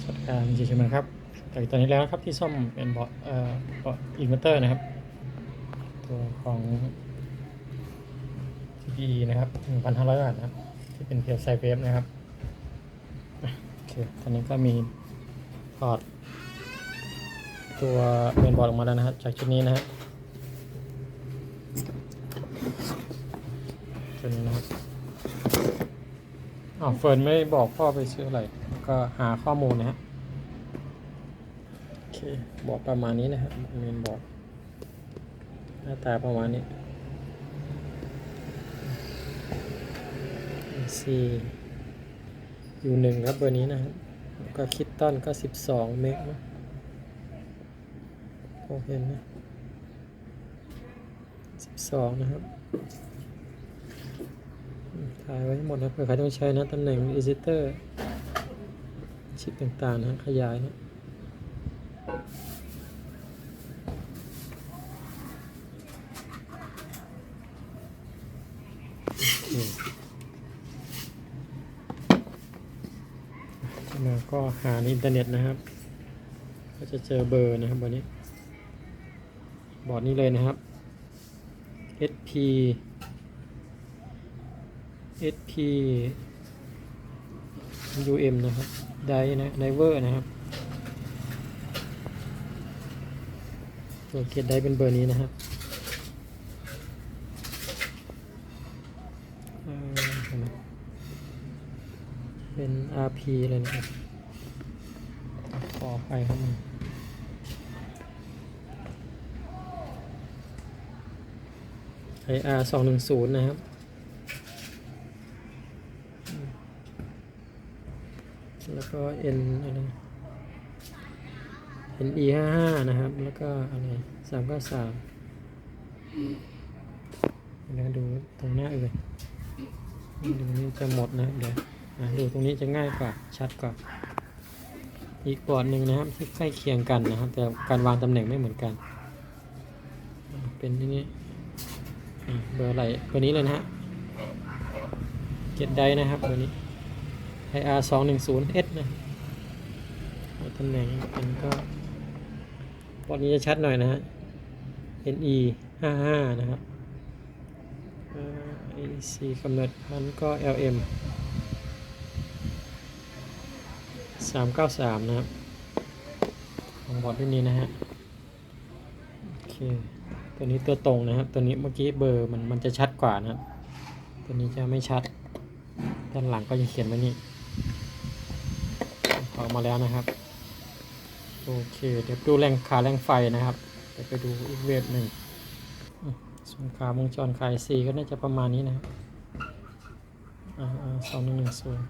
สวัสดีการจีชิมันครับจากตอนนี้แล้วครับที่ซ่อมเป็นเบาะเอ่อเบาะอินเวอร์เตอร์นะครับ ตัวของ TPE นะครับ1,500บาทนะครับ ที่เป็นเพียวไซเวฟนะครับโอเคตอนนี้ก็มีถอดตัวเมนบอร์ดออกมาแล้วนะครับ จากชุดนี้นะครับตัวนี้นะครับอ้าวเฟิร์นไม่บอกพ่อไปซื้ออะไร ก็หาข้อมูลนะฮะโอเคบอกประมาณนี้นะครับเมนบอกหน้าตาประมาณนี้ C อยู่หนึ่งครับเบอร์นี้นะครับก็คิดต้นก็สิบสองเมกนะพอเห็นนะสิบสองนะครับถ่ายไว้หมดนะเผื่อใครต้องใช้นะตำแหน่ง editor ชิปต่างๆนะขยายนะโอเคจาก็หาในอินเทอร์เน็ตนะครับ ก็จะเจอเบอร์นะครับวันนี้ บอร์ดนี้เลยนะครับ SP SP UM นะครับ ไดนะไดเวอร์นะครับตัวเกียร์ไดเป็นเบอร์นี้นะครับเป็น RP เลยนะครับขอไปครับมัน IR สองหนึ่งศูนย์นะครับ แล้ว ก็ N อะไร NE ห้าห้านะครับ แล้วก็อะไรสามเก้าสามเดี๋ยวดูตรงหน้าอื่นดูนี่จะหมดนะเดี๋ยวดูตรงนี้จะง่ายกว่าชัดกว่า อีกบอร์ดหนึ่งนะครับที่ใกล้เคียงกันนะครับ แต่การวางตำแหน่งไม่เหมือนกัน เป็นที่นี้อ่เบอร์อะไรเบอร์นี้เลยนะฮะเจ็ดได้นะครับเบอร์นี้ IR สองหนึ่งศูนย์ S นะตำแหน่งมันก็บอร์ดนี้จะชัดหน่อยนะฮะ NE ห้าห้านะครับเอ่อ AC กำเนิดพันก็ LM สามเก้าสามนะครับ ของบอร์ดรุ่นนี้นะฮะ โอเค ตัวนี้ตัวตรงนะครับ ตัวนี้เมื่อกี้เบอร์มันมันจะชัดกว่านะครับ ตัวนี้จะไม่ชัด ด้านหลังก็จะเขียนไว้นี่ ออกมาแล้วนะครับ โอเค เดี๋ยวดูแรงขาแรงไฟนะครับ เดี๋ยวไปดูอีกเวฟหนึ่งส่วนขาวงจรขายสีก็น่าจะประมาณนี้นะครับอ่าสองหนึ่งหนึ่งศูนย์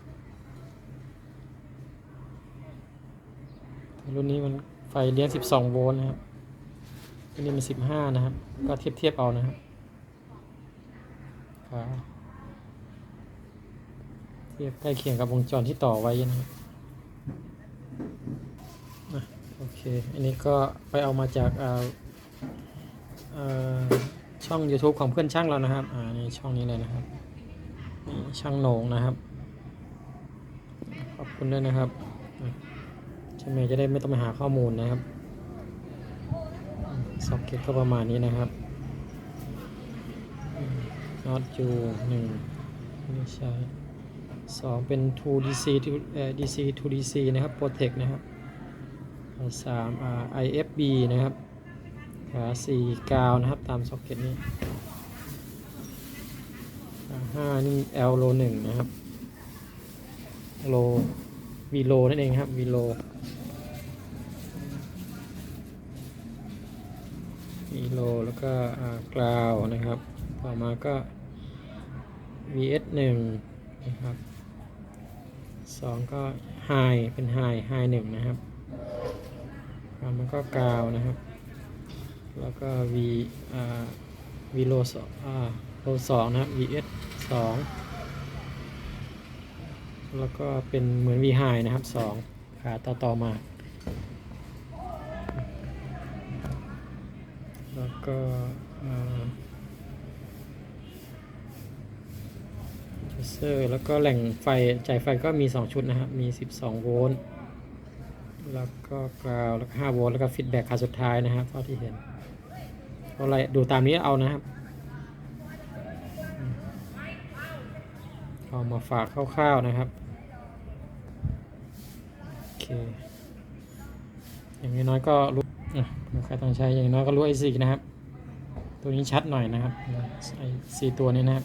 รุ่นนี้มันไฟเลี้ยง12โวลต์นะครับรุ่นนี้มัน15นะครับ ก็เทียบเทียบเอานะครับเทียบใกล้เคียงกับวงจรที่ต่อไว้นะครับ อะ โอเค อันนี้ก็ไปเอามาจากอ่าช่อง YouTube ของเพื่อนช่างเรานะครับ อ่าในช่องนี้เลยนะครับ นี่ช่างโหนงนะครับ ขอบคุณด้วยนะครับช่างเมย์จะได้ไม่ต้องไปหาข้อมูลนะครับซ็อกเก็ตก็ประมาณนี้นะครับน็อตจูหนึ่งไม่ใช่สองเป็น 2DC เอ่อ DC 2DC นะครับ Protect นะครับ สามอ่า IFB นะครับขาสี่กาวนะครับตามซ็อกเก็ตนี้ขาห้านี่ L โลหนึ่งนะครับโลวีโลนั่นเองครับวีโลวีโลแล้วก็กราวนะครับ ต่อมาก็ VS หนึ่งนะครับสองก็ High เป็น High High หนึ่งนะครับ มันก็กาวนะครับ แล้วก็ V อ่า V โลสองอ่าโลสองนะครับ VS สองแล้วก็เป็นเหมือน V high นะครับสองขาต่อต่อมา แล้วก็เซอร์แล้วก็แหล่งไฟจ่ายไฟก็มี 2 ชุดนะครับ มี 12 โวลต์ แล้วก็กราวแล้วก็5โวลต์แล้วก็ฟีดแบ็กขาสุดท้ายนะครับเท่าที่เห็นก็อะไรดูตามนี้เอานะครับเอามาฝากคร่าวๆนะครับโอเคอย่างน้อยก็รู้อะใครต้องใช้อย่างน้อยก็รู้ไอซีนะครับ ตัวนี้ชัดหน่อยนะครับไอซีตัวนี้นะครับ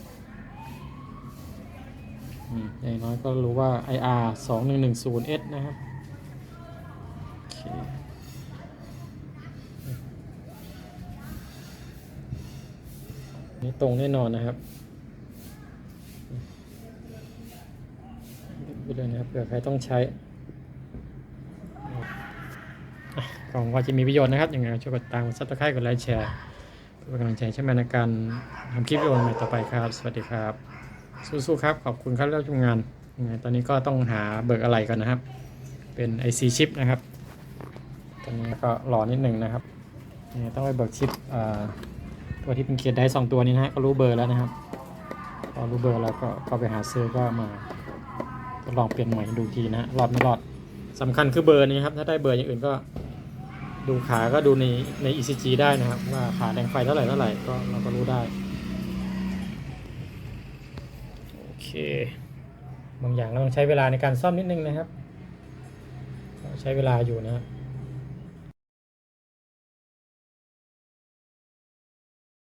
อืมอย่างน้อยก็รู้ว่า IR 2110S นะครับ นี่ตรงแน่นอนนะครับไปเลยนะครับเผื่อใครต้องใช้ของว่าจะมีประโยชน์นะครับยังไงก็ช่วยกดตามกดซับสไครต์กดไลค์แชร์เพื่อเป็นกำลังใจช่ไหมในการทำคลิปวิดีโอใหม่ต่อไปครับ สวัสดีครับ สู้ๆครับ ขอบคุณครับเรื่องทำงานยังไงตอนนี้ก็ต้องหาเบิกอะไรกันนะครับ เป็น IC ชิปนะครับ ตอนนี้ก็รอนิดหนึ่งนะครับต้องไปเบิกชิปอ่า ตัวที่เป็นเกียร์ได้สองตัวนี้นะฮะก็รู้เบอร์แล้วนะครับพอรู้เบอร์แล้วก็ก็ไปหาซื้อก็มาทดลองเปลี่ยนใหม่ดูทีนะรอดไม่รอดสำคัญคือเบอร์นี้ครับถ้าได้เบอร์อย่างอื่นก็ดูขาก็ดูในใน ECG ได้นะครับ ว่าขาแรงไฟเท่าไหร่เท่าไหร่ก็เราก็รู้ได้โอเคบางอย่างเราต้องใช้เวลาในการซ่อมนิดนึงนะครับ ใช้เวลาอยู่นะครับ